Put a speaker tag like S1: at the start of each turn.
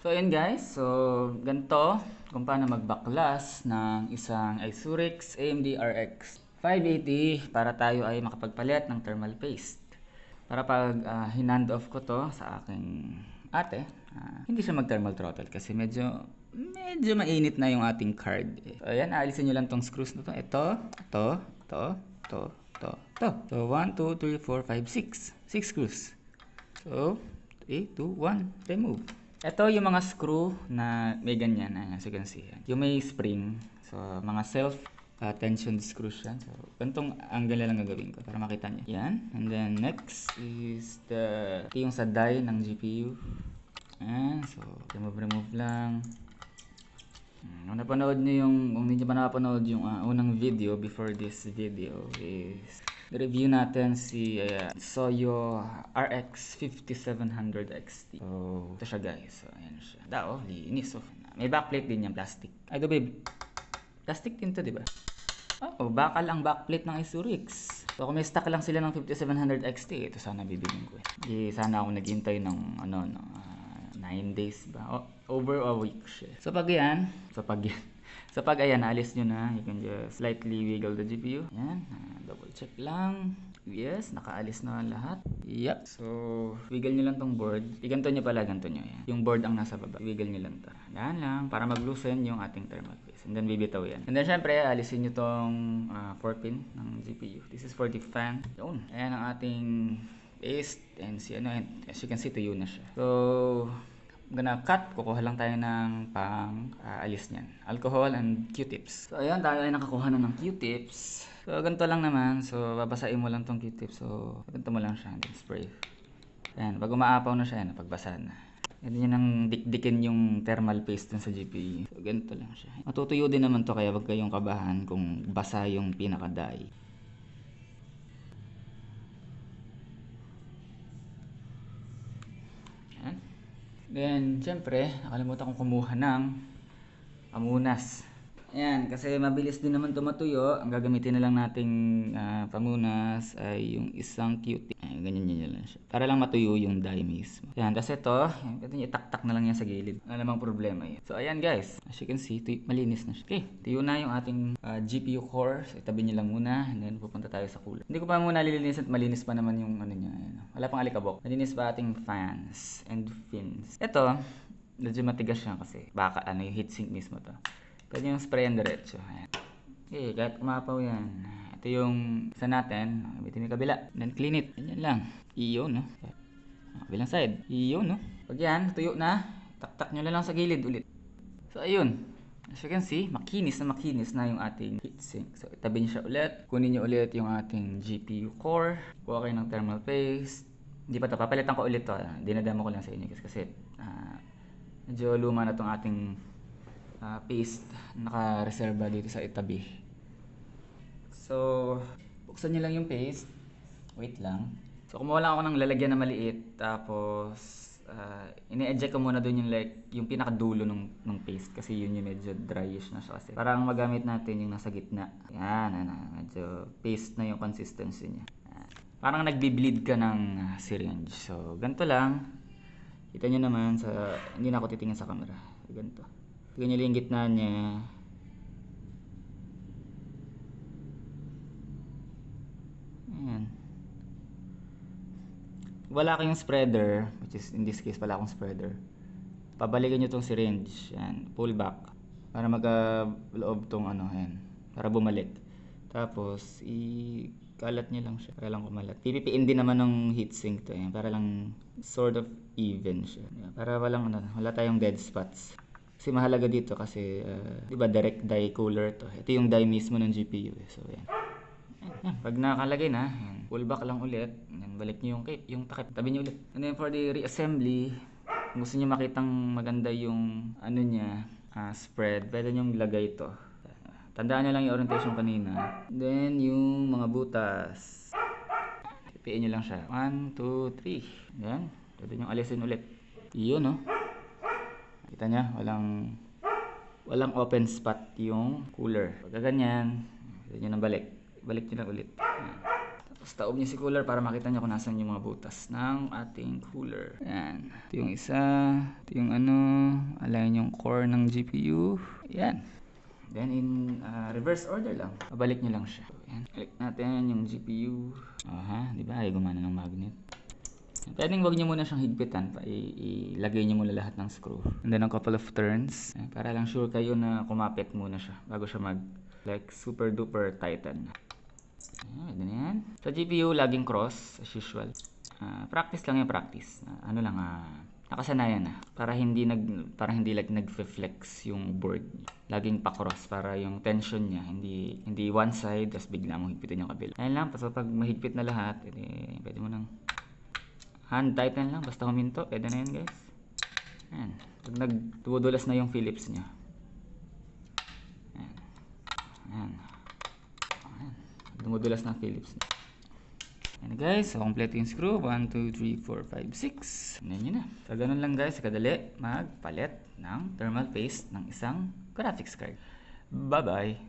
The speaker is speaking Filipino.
S1: So ayan guys, so ganito kung paano magbaklas ng isang Isurix AMD RX 580 para tayo ay makapagpalit ng thermal paste. Para pag ah, hinand off ko to sa aking ate, ah, hindi siya mag thermal throttle kasi medyo medyo mainit na yung ating card. eh. So ayan, alisin nyo lang tong screws na to. Ito, ito, ito, ito, ito, ito. So 1, 2, 3, 4, 5, 6. 6 screws. So, 3, 2, 1, remove. Ito yung mga screw na may ganyan, as you can see. Yung may spring. So, mga self uh, tension screws yan. So, ganitong angle lang gagawin ko para makita niyo. Yan. And then, next is the, ito yung sa die ng GPU. Ayan. So, remove-remove lang. Hmm, Kung napanood niyo yung, kung hindi niyo pa napanood yung ah, unang video before this video is review natin si uh, Soyo RX 5700 XT. So, ito siya guys. So, ayan siya. Dao, linis. Oh. May backplate din yan, plastic. Ay, do babe. Plastic din to, di ba? Oo, bakal ang backplate ng Isurix. So, kung may stock lang sila ng 5700 XT, ito sana bibilin ko. Eh. Di sana ako naghintay ng, ano, ng 9 days ba? O, over a week siya. So, pag yan, so pag yan, so pag ayan, alis nyo na, you can just slightly wiggle the GPU. Yan, ah, double check lang. Yes, nakaalis na lahat. Yep. So, wiggle nyo lang tong board. Iganto nyo pala, ganto nyo. Yan. Yung board ang nasa baba. Wiggle nyo lang to. Yan lang, para mag-loosen yung ating thermal paste. And then, bibitaw yan. And then, syempre, alisin nyo tong 4-pin ng GPU. This is for the fan. Yun. Ayan ang ating paste. And si ano, and as you can see, tuyo na siya. So, gonna cut. Kukuha lang tayo ng pang ah, alis niyan. Alcohol and Q-tips. So, ayan, tayo ay nakakuha na ng Q-tips. So, ganito lang naman. So, babasain mo lang tong Q-tips. So, ganito mo lang siya. Then spray. Ayan, pag umaapaw na siya, ayan, pagbasa na. Yan yun ang dikdikin yung thermal paste dun sa GPU. So, ganito lang siya. Matutuyo din naman to kaya wag kayong kabahan kung basa yung pinaka-die. Then, syempre, nakalimutan kong kumuha ng pamunas. Ayan, kasi mabilis din naman tumatuyo. Ang gagamitin na lang nating ah, pamunas ay yung isang cutie. Ayan, ganyan yun lang siya. Para lang matuyo yung dye mismo. Ayan, tapos ito, ito yung itaktak na lang yan sa gilid. Wala namang problema yun. So, ayan guys. As you can see, tuyo, malinis na siya. Okay, tuyo na yung ating ah, GPU core. So, itabi nyo lang muna. And then, pupunta tayo sa cooler. Hindi ko pa muna lilinisan at malinis pa naman yung ano niya. Ayan. Wala pang alikabok. Malinis pa ating fans and fins. Ito, medyo matigas siya kasi baka ano yung heatsink mismo to. Pwede yung spray ang diretso. Ayan. Okay, kahit umapaw yan. Ito yung isa natin. Gamitin yung kabila. Then clean it. Ganyan lang. Iyo, no? Ah, Kabilang side. Iyo, no? Pag yan, tuyo na. Taktak nyo na lang sa gilid ulit. So, ayun. As you can see, makinis na makinis na yung ating heatsink. So, itabi nyo siya ulit. Kunin nyo ulit yung ating GPU core. Kuha kayo ng thermal paste. Hindi pa to. Papalitan ko ulit to. Ah, Dinadamo ko lang sa inyo guys. Kasi, ah, medyo luma na tong ating ah, paste naka-reserva dito sa itabi. So, buksan nyo lang yung paste. Wait lang. So, kumuha lang ako ng lalagyan na maliit. Tapos, uh, ini-eject ko muna dun yung like, yung pinakadulo ng, ng paste. Kasi yun yung medyo dryish na siya kasi. Parang magamit natin yung nasa gitna. Yan, ano, medyo paste na yung consistency niya. Yan. Parang nagbi-bleed ka ng ah, syringe. So, ganito lang. Kita nyo naman sa, hindi na ako titingin sa camera. Ganito. Nyo lang yung gitna niya. Ayan. Wala kayong spreader, which is in this case wala akong spreader. Pabalikan nyo tong syringe, yan, pull back. Para magka-loob tong ano, yan. Para bumalik. Tapos, i-kalat nyo lang siya. Para lang kumalat. Pipipiin din naman ng heatsink to, yan. Para lang sort of even siya. Yan. Para walang, ano, wala tayong dead spots. Kasi mahalaga dito kasi, uh, di ba, direct die cooler to. Ito yung die mismo ng GPU. Eh. So, yan. Yan, pag nakalagay na, yan, pull back lang ulit. Yan, balik nyo yung cape, yung takip, tabi nyo ulit. And then for the reassembly, kung gusto nyo makitang maganda yung ano niya, ah, spread, pwede nyo ilagay ito. Tandaan nyo lang yung orientation kanina. Then yung mga butas. Pipiin nyo lang siya. 1, 2, 3. Yan. Pwede nyo alisin ulit. Yun, no? Kita nyo, walang walang open spot yung cooler. Pagka ganyan, pwede nyo nang balik. Balik nyo lang ulit. Yan. Tapos taob nyo si cooler para makita nyo kung nasan yung mga butas ng ating cooler. Yan. Ito yung isa. Ito yung ano. align yung core ng GPU. Yan. Then in uh, reverse order lang. Babalik nyo lang siya. So, yan. Click natin yung GPU. Aha, di ba? Ay, gumana ng magnet. Pwedeng wag nyo muna siyang higpitan. Pa, i- ilagay nyo muna lahat ng screw. And then a couple of turns. Eh, para lang sure kayo na kumapit muna siya bago siya mag like super duper tighten. Ayan, yan. Sa GPU, laging cross as usual. Ah, practice lang yung practice. Ah, ano lang, ah, nakasanayan na. Para hindi nag para hindi like nagfe-flex yung board. Laging pa-cross para yung tension niya hindi hindi one side tapos bigla mo higpitin yung kabila. Ayun lang, basta pag mahigpit na lahat, edi, pwede mo nang hand tighten lang basta huminto. Pwede na yun, guys. Ayan. Pag nagdudulas na yung Phillips niya. Ayan. Ayan. Ayan. Dumudulas ng Phillips niya. Yan guys, complete yung screw. 1, 2, 3, 4, 5, 6. Yan yun na. So ganun lang guys, kadali magpalit ng thermal paste ng isang graphics card. Bye-bye!